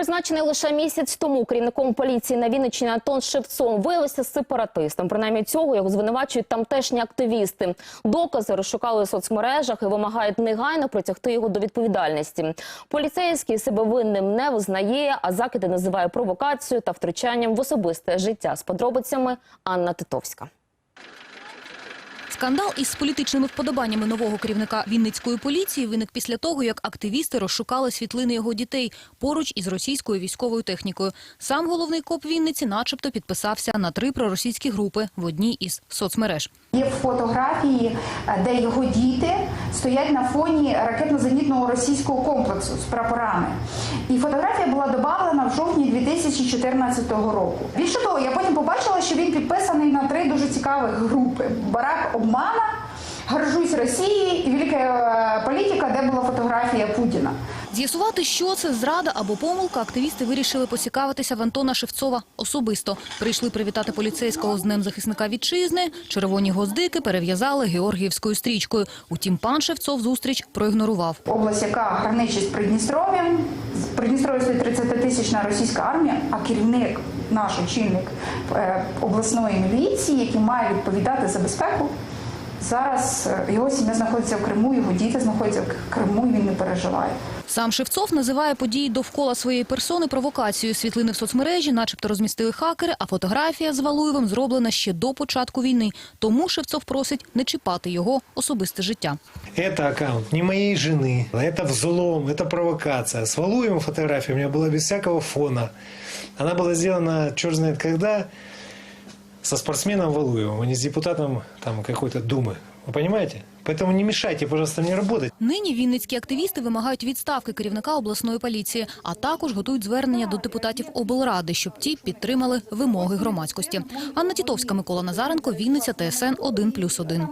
Призначений лише місяць тому керівником поліції на Вінниччині Антон Шевцов виявився сепаратистом. Принаймні цього його звинувачують тамтешні активісти. Докази розшукали у соцмережах і вимагають негайно притягти його до відповідальності. Поліцейський себе винним не визнає, а закиди називає провокацією та втручанням в особисте життя. З подробицями Анна Титовська. Скандал із політичними вподобаннями нового керівника Вінницької поліції виник після того, як активісти розшукали світлини його дітей поруч із російською військовою технікою. Сам головний коп Вінниці начебто підписався на три проросійські групи в одній із соцмереж. Є фотографії, е, де його діти стоять на фоні ракетно-зенітного російського комплексу з прапорами. І фотографія була додана в жовтні 2014 року. Більше того, я потім побачила, що він підписаний на три дуже цікавих групи: Барак Обмана, Горжусь Росії і Велика е, політика, де була фотографія Путіна. З'ясувати, що це зрада або помилка, активісти вирішили поцікавитися в Антона Шевцова особисто. Прийшли привітати поліцейського з Днем захисника вітчизни, червоні гвоздики перев'язали георгіївською стрічкою. Утім, пан Шевцов зустріч проігнорував. Область, яка граничить з Придністров'ям, з Придністров'я 30-тисячна російська армія, а керівник, наш очільник е, обласної міліції, який має відповідати за безпеку. Зараз е, його сім'я знаходиться в Криму, його діти знаходяться в Криму, і він не переживає. Сам Шевцов називає події довкола своєї персони провокацією. Світлини в соцмережі, начебто, розмістили хакери, а фотографія з Валуєвим зроблена ще до початку війни. Тому Шевцов просить не чіпати його особисте життя. Это аккаунт не моей жены. Это взлом, это провокация. С Валуевым фотография у меня была без всякого фона. Она была сделана, черт знает когда, со спортсменом Валуевым, а не с депутатом там, какой-то Думы. Вы понимаете? Поэтому не мешайте, пожалуйста, мне работать. Нині вінницькі активісти вимагають відставки керівника обласної поліції, а також готують звернення до депутатів облради, щоб ті підтримали вимоги громадськості. Анна Тітовська, Микола Назаренко, Вінниця, ТСН 1+,1.